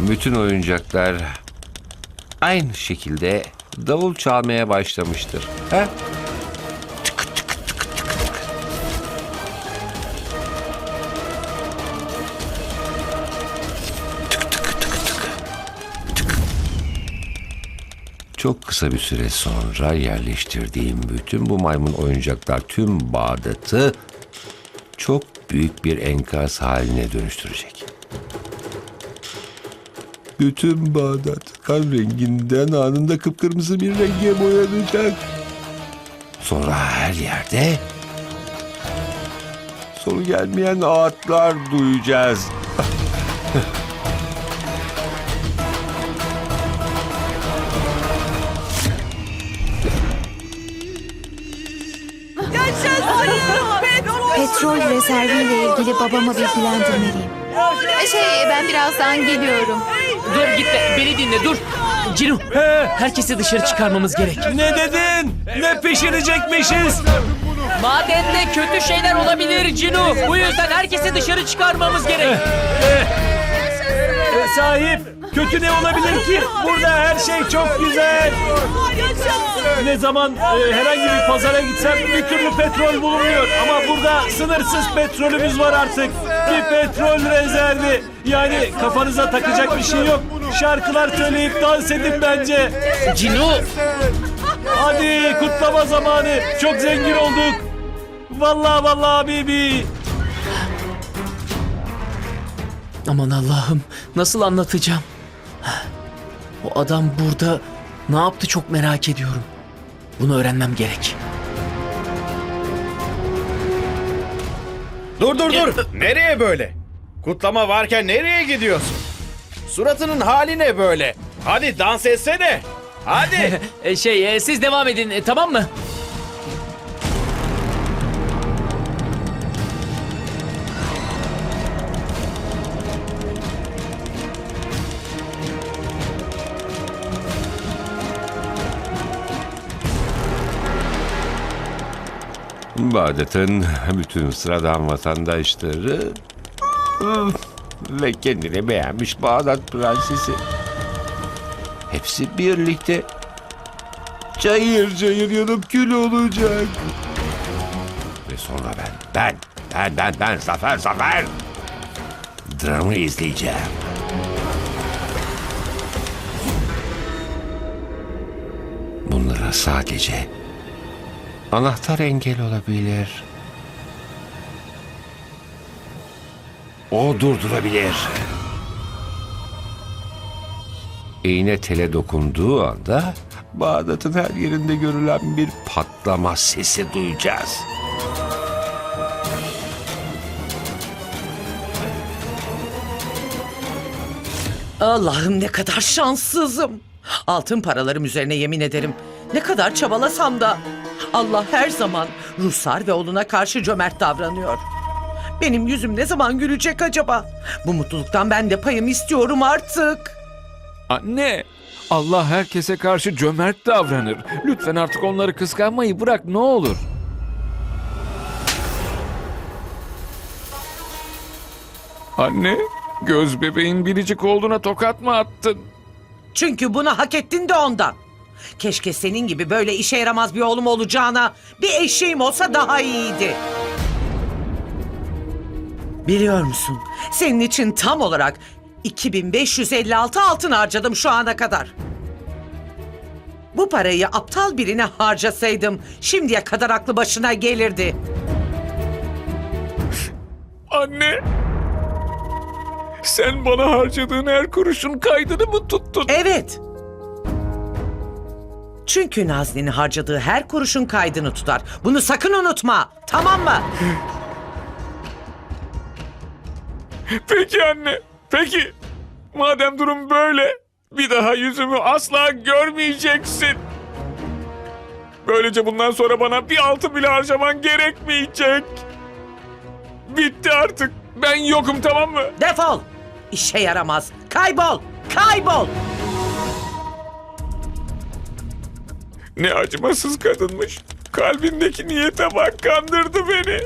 Bütün oyuncaklar aynı şekilde davul çalmaya başlamıştır. He? Tık tık tık tık tık. Tık tık tık tık. Tık. Çok kısa bir süre sonra yerleştirdiğim bütün bu maymun oyuncaklar tüm Bağdat'ı çok büyük bir enkaz haline dönüştürecek. Bütün Bağdat kan renginden anında kıpkırmızı bir renge boyanacak. Sonra her yerde sonu gelmeyen ağıtlar duyacağız. Petrol rezerviyle ilgili babamı bilgilendirmeliyim. Şey ben birazdan geliyorum. Dur gitme beni dinle dur. Cinu herkesi dışarı çıkarmamız gerek. Ne dedin? Ne pişirecekmişiz? Madende kötü şeyler olabilir Cinu. Bu yüzden herkesi dışarı çıkarmamız gerek. E, sahip, kötü ne olabilir ki? Burada her şey çok güzel. Ne zaman e, herhangi bir pazara gitsem bir türlü petrol bulunmuyor. Ama burada sınırsız petrolümüz var artık. Bir petrol rezervi. Yani kafanıza takacak bir şey yok. Şarkılar söyleyip dans edin bence. Cinu Hadi kutlama zamanı. Çok zengin olduk. Vallahi vallahi bibi. Aman Allah'ım nasıl anlatacağım? O adam burada ne yaptı çok merak ediyorum. Bunu öğrenmem gerek. Dur dur dur. Nereye böyle? Kutlama varken nereye gidiyorsun? Suratının hali ne böyle? Hadi dans etsene. Hadi. E, şey e, siz devam edin e, tamam mı? Bağdat'ın bütün sıradan vatandaşları ve kendini beğenmiş Bağdat prensesi. Hepsi birlikte cayır cayır yanıp kül olacak. Ve sonra ben, ben, ben, ben, ben, Zafer, Zafer. Dramı izleyeceğim. Bunlara sadece Anahtar engel olabilir. O durdurabilir. İğne tele dokunduğu anda Bağdat'ın her yerinde görülen bir patlama sesi duyacağız. Allah'ım ne kadar şanssızım. Altın paralarım üzerine yemin ederim. Ne kadar çabalasam da Allah her zaman Ruslar ve oğluna karşı cömert davranıyor. Benim yüzüm ne zaman gülecek acaba? Bu mutluluktan ben de payımı istiyorum artık. Anne, Allah herkese karşı cömert davranır. Lütfen artık onları kıskanmayı bırak ne olur. Anne, göz bebeğin biricik olduğuna tokat mı attın? Çünkü bunu hak ettin de ondan. Keşke senin gibi böyle işe yaramaz bir oğlum olacağına bir eşeğim olsa daha iyiydi. Biliyor musun? Senin için tam olarak 2556 altın harcadım şu ana kadar. Bu parayı aptal birine harcasaydım şimdiye kadar aklı başına gelirdi. Anne, sen bana harcadığın her kuruşun kaydını mı tuttun? Evet. Çünkü Nazlı'nın harcadığı her kuruşun kaydını tutar. Bunu sakın unutma. Tamam mı? Peki anne, peki. Madem durum böyle, bir daha yüzümü asla görmeyeceksin. Böylece bundan sonra bana bir altın bile harcaman gerekmeyecek. Bitti artık. Ben yokum tamam mı? Defol. İşe yaramaz. Kaybol. Kaybol. Ne acımasız kadınmış. Kalbindeki niyete bak kandırdı beni.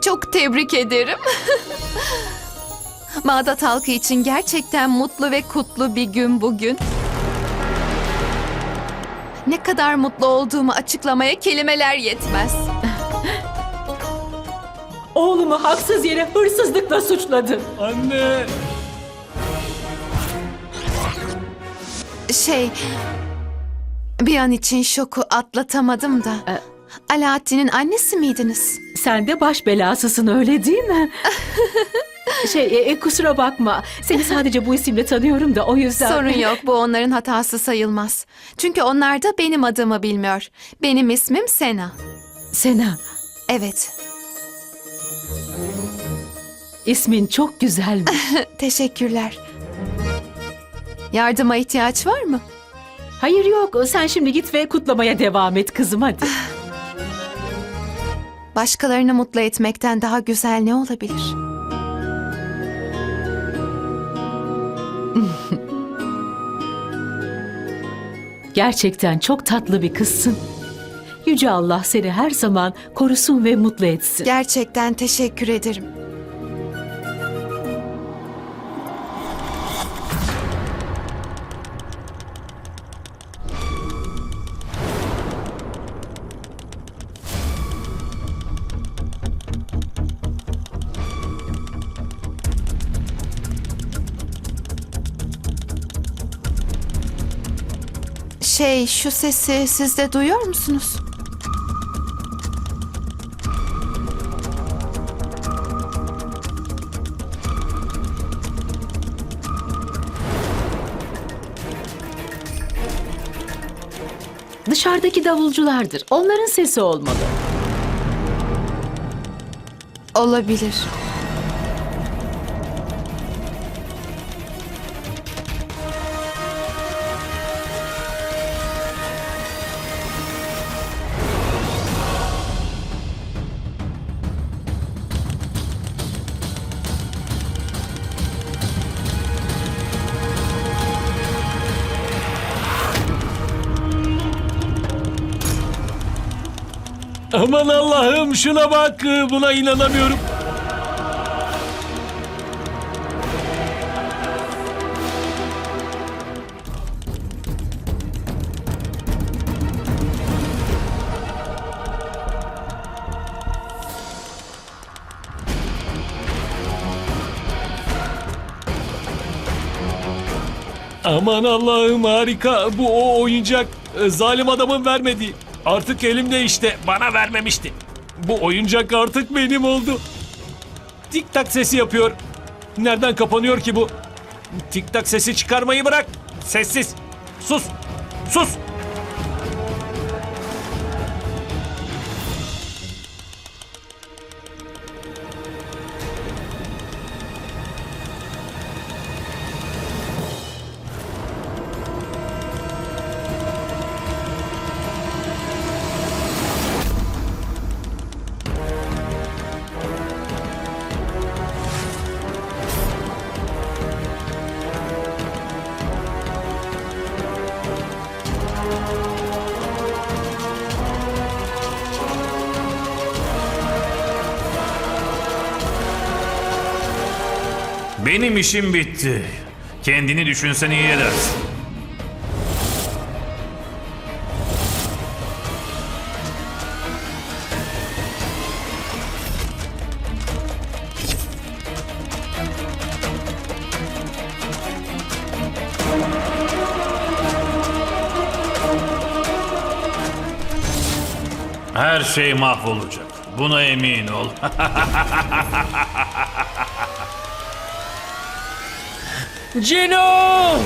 Çok tebrik ederim. Bağdat halkı için gerçekten mutlu ve kutlu bir gün bugün. Ne kadar mutlu olduğumu açıklamaya kelimeler yetmez. Oğlumu haksız yere hırsızlıkla suçladın. Anne. Şey, bir an için şoku atlatamadım da. E- Alaaddin'in annesi miydiniz? Sen de baş belasısın öyle değil mi? şey e, e, kusura bakma. Seni sadece bu isimle tanıyorum da o yüzden. Sorun yok, bu onların hatası sayılmaz. Çünkü onlar da benim adımı bilmiyor. Benim ismim Sena. Sena, Evet, ismin çok güzelmiş. teşekkürler. Yardıma ihtiyaç var mı? Hayır yok sen şimdi git ve kutlamaya devam et kızım hadi. Başkalarını mutlu etmekten daha güzel ne olabilir? Gerçekten çok tatlı bir kızsın. Yüce Allah seni her zaman korusun ve mutlu etsin. Gerçekten teşekkür ederim. Şey, şu sesi siz de duyuyor musunuz? Dışarıdaki davulculardır. Onların sesi olmalı. Olabilir. Aman Allah'ım şuna bak. Buna inanamıyorum. Aman Allah'ım harika. Bu o oyuncak. e, Zalim adamın vermediği. Artık elimde işte. Bana vermemişti. Bu oyuncak artık benim oldu. Tik tak sesi yapıyor. Nereden kapanıyor ki bu? Tik tak sesi çıkarmayı bırak. Sessiz. Sus. Sus. Benim işim bitti. Kendini düşünsen iyi edersin. Her şey mahvolacak. Buna emin ol. Cino!